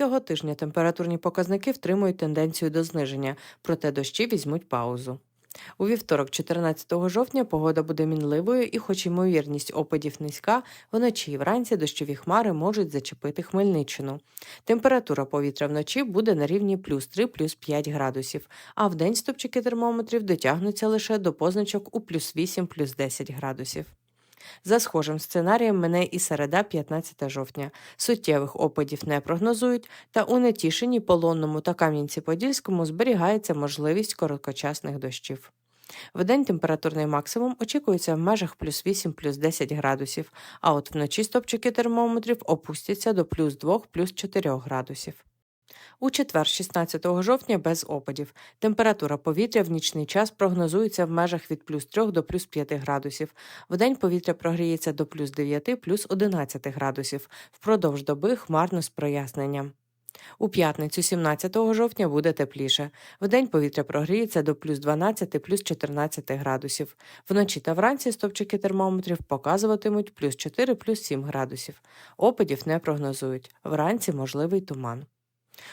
Цього тижня температурні показники втримують тенденцію до зниження, проте дощі візьмуть паузу. У вівторок, 14 жовтня, погода буде мінливою, і, хоч ймовірність опадів низька, вночі і вранці дощові хмари можуть зачепити Хмельниччину. Температура повітря вночі буде на рівні плюс 3, плюс 5 градусів, а вдень стопчики термометрів дотягнуться лише до позначок у плюс 8, плюс 10 градусів. За схожим сценарієм мене і середа, 15 жовтня. Суттєвих опадів не прогнозують, та у Нетішині, Полонному та Кам'янці-Подільському зберігається можливість короткочасних дощів. Вдень температурний максимум очікується в межах плюс 8, плюс 10 градусів, а от вночі стопчики термометрів опустяться до плюс 2, плюс 4 градусів. У четвер, 16 жовтня, без опадів. Температура повітря в нічний час прогнозується в межах від плюс 3 до плюс 5 градусів. Вдень повітря прогріється до плюс 9, плюс 11 градусів. Впродовж доби хмарно з проясненням. У п'ятницю, 17 жовтня, буде тепліше. Вдень повітря прогріється до плюс 12, плюс 14 градусів. Вночі та вранці стопчики термометрів показуватимуть плюс 4, плюс 7 градусів. Опадів не прогнозують. Вранці можливий туман.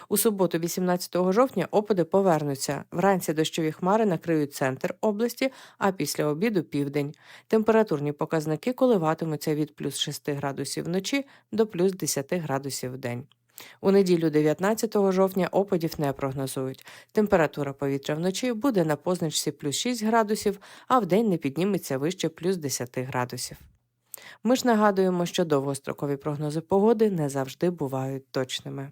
У суботу, 18 жовтня, опади повернуться. Вранці дощові хмари накриють центр області, а після обіду південь. Температурні показники коливатимуться від плюс 6 градусів вночі до плюс 10 градусів в день. У неділю 19 жовтня опадів не прогнозують. Температура повітря вночі буде на позначці плюс 6 градусів, а вдень не підніметься вище плюс 10 градусів. Ми ж нагадуємо, що довгострокові прогнози погоди не завжди бувають точними.